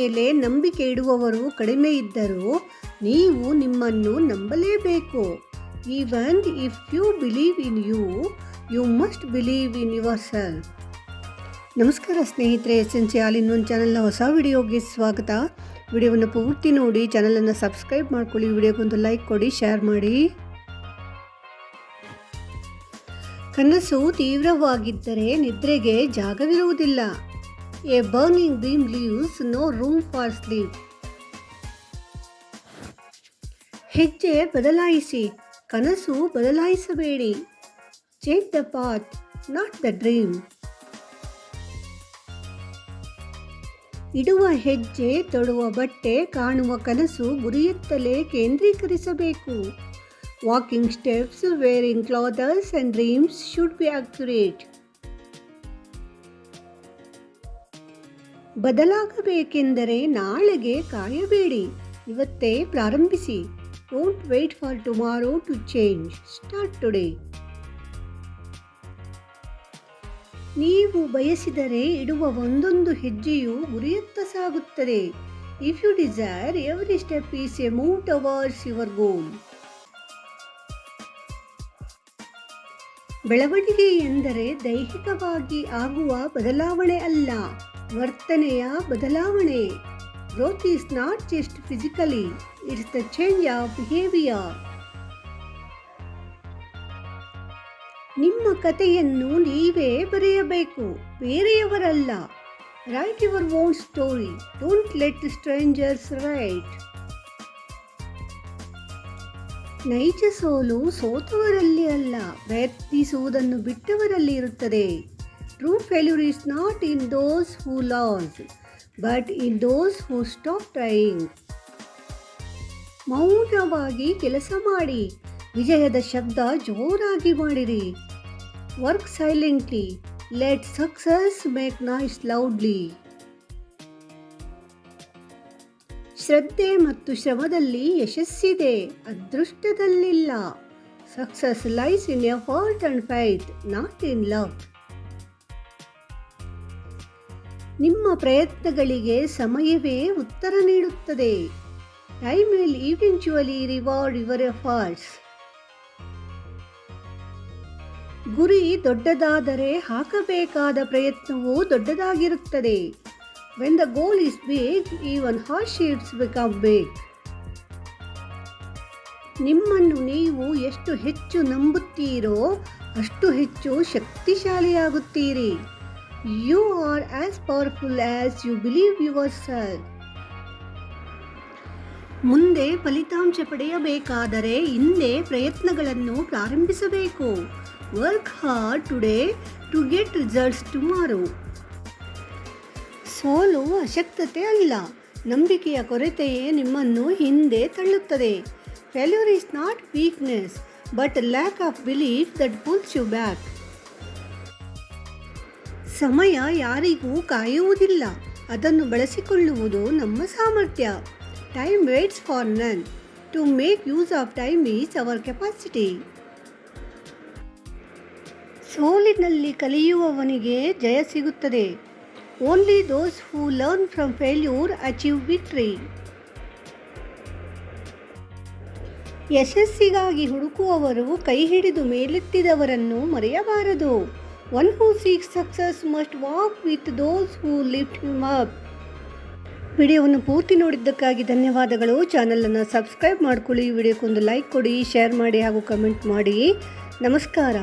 ಮೇಲೆ ನಂಬಿಕೆ ಇಡುವವರು ಕಡಿಮೆ ಇದ್ದರೂ ನೀವು ನಿಮ್ಮನ್ನು ನಂಬಲೇಬೇಕು. Even if you believe in you you must believe in yourself ನಮಸ್ಕಾರ ಸ್ನೇಹಿತರೆ ಎಸ್ ಎನ್ ಸಿ ಆಲ್ ಇನ್ನೊಂದು ಚಾನಲ್ನ ಹೊಸ ವಿಡಿಯೋಗೆ ಸ್ವಾಗತ. ವಿಡಿಯೋವನ್ನು ಪೂರ್ತಿ ನೋಡಿ, ಚಾನಲನ್ನು ಸಬ್ಸ್ಕ್ರೈಬ್ ಮಾಡ್ಕೊಳ್ಳಿ ವಿಡಿಯೋಗೊಂದು ಲೈಕ್ ಕೊಡಿ, ಶೇರ್ ಮಾಡಿ. ಕನಸು ತೀವ್ರವಾಗಿದ್ದರೆ ನಿದ್ರೆಗೆ ಜಾಗವಿರುವುದಿಲ್ಲ. A burning dream leaves no room for sleep. ಹೆಜ್ಜೆ ಬದಲಾಯಿಸಿ, ಕನಸು ಬದಲಾಯಿಸಬೇಡಿ. Check the path not the dream ಇಡುವ ಹೆಜ್ಜೆ ತೊಡುವ ಬಟ್ಟೆ ಕಾಣುವ ಕನಸು ಗುರಿಯುತ್ತಲೇ ಕೇಂದ್ರೀಕರಿಸಬೇಕು. Walking steps wearing clothes and dreams should be accurate ಬದಲಾಗಬೇಕೆಂದರೆ ನಾಳೆಗೆ ಕಾಯಬೇಡಿ. ಇವತ್ತೇ ಪ್ರಾರಂಭಿಸಿ. Don't wait for tomorrow to change start today ನೀವು ಬಯಸಿದರೆ ಇಡುವ ಒಂದೊಂದು ಹೆಜ್ಜೆಯು ಗುರಿಯತ್ತ ಸಾಗುತ್ತದೆ. If you desire every step is a move towards your goal ಬೆಳವಣಿಗೆ ಎಂದರೆ ದೈಹಿಕವಾಗಿ ಆಗುವ ಬದಲಾವಣೆ ಅಲ್ಲ. ವರ್ತನೆಯ ಬದಲಾವಣೆ. Growth is not just physically it's the change of behaviour ನಿಮ್ಮ ಕಥೆಯನ್ನು ನೀವೇ ಬರೆಯಬೇಕು, ಬೇರೆಯವರಲ್ಲ. Write your own story don't let strangers write ನೈಜ ಸೋಲು ಸೋತವರಲ್ಲಿ ಅಲ್ಲ, ಪ್ರಯತ್ನಿಸುವುದನ್ನು ಬಿಟ್ಟವರಲ್ಲಿ ಇರುತ್ತದೆ. True failure is not in those who lose but in those who stop trying ಮೌನವಾಗಿ ಕೆಲಸ ಮಾಡಿ, ವಿಜಯದ ಶಬ್ದ ಜೋರಾಗಿ ಮಾಡಿರಿ. Work silently let success make noise loudly ಶ್ರದ್ಧೆ ಮತ್ತು ಶ್ರಮದಲ್ಲಿ ಯಶಸ್ಸಿದೆ, ಅದೃಷ್ಟದಲ್ಲಿಲ್ಲ. Success lies in effort and faith not in luck ನಿಮ್ಮ ಪ್ರಯತ್ನಗಳಿಗೆ ಸಮಯವೇ ಉತ್ತರ ನೀಡುತ್ತದೆ. Time will eventually reward your efforts ಗುರಿ ದೊಡ್ಡದಾದರೆ ಹಾಕಬೇಕಾದ ಪ್ರಯತ್ನವು ದೊಡ್ಡದಾಗಿರುತ್ತದೆ. When the goal is big even sheets become big ನಿಮ್ಮನ್ನು ನೀವು ಎಷ್ಟು ಹೆಚ್ಚು ನಂಬುತ್ತೀರೋ ಅಷ್ಟು ಹೆಚ್ಚು ಶಕ್ತಿಶಾಲಿಯಾಗುತ್ತೀರಿ. You are powerful powerful you believe yourself. ಮುಂದೆ ಫಲಿತಾಂಶ ಪಡೆಯಬೇಕಾದರೆ ಹಿಂದೆ ಪ್ರಯತ್ನಗಳನ್ನು ಪ್ರಾರಂಭಿಸಬೇಕು. Work hard today to get results tomorrow ಸೋಲು ಅಶಕ್ತತೆ ಅಲ್ಲ. ನಂಬಿಕೆಯ ಕೊರತೆಯೇ ನಿಮ್ಮನ್ನು ಹಿಂದೆ ತಳ್ಳುತ್ತದೆ. Failure is not weakness but lack of belief that pulls you back ಸಮಯ ಯಾರಿಗೂ ಕಾಯುವುದಿಲ್ಲ. ಅದನ್ನು ಬಳಸಿಕೊಳ್ಳುವುದು ನಮ್ಮ ಸಾಮರ್ಥ್ಯ. Time waits for none to make use of time is our capacity ಸೋಲಿನಲ್ಲಿ ಕಲಿಯುವವನಿಗೆ ಜಯ ಸಿಗುತ್ತದೆ. Only those who learn from failure achieve victory ಯಶಸ್ಸಿಗಾಗಿ ಹುಡುಕುವವರು ಕೈ ಹಿಡಿದು ಮೇಲೆತ್ತಿದವರನ್ನು ಮರೆಯಬಾರದು. One who seeks success must walk with those who lift him up ವಿಡಿಯೋವನ್ನು ಪೂರ್ತಿ ನೋಡಿದ್ದಕ್ಕಾಗಿ ಧನ್ಯವಾದಗಳು. ಚಾನಲನ್ನು ಸಬ್ಸ್ಕ್ರೈಬ್ ಮಾಡ್ಕೊಳ್ಳಿ. ವಿಡಿಯೋಕ್ಕೊಂದು ಲೈಕ್ ಕೊಡಿ ಶೇರ್ ಮಾಡಿ ಹಾಗೂ ಕಮೆಂಟ್ ಮಾಡಿ. ನಮಸ್ಕಾರ.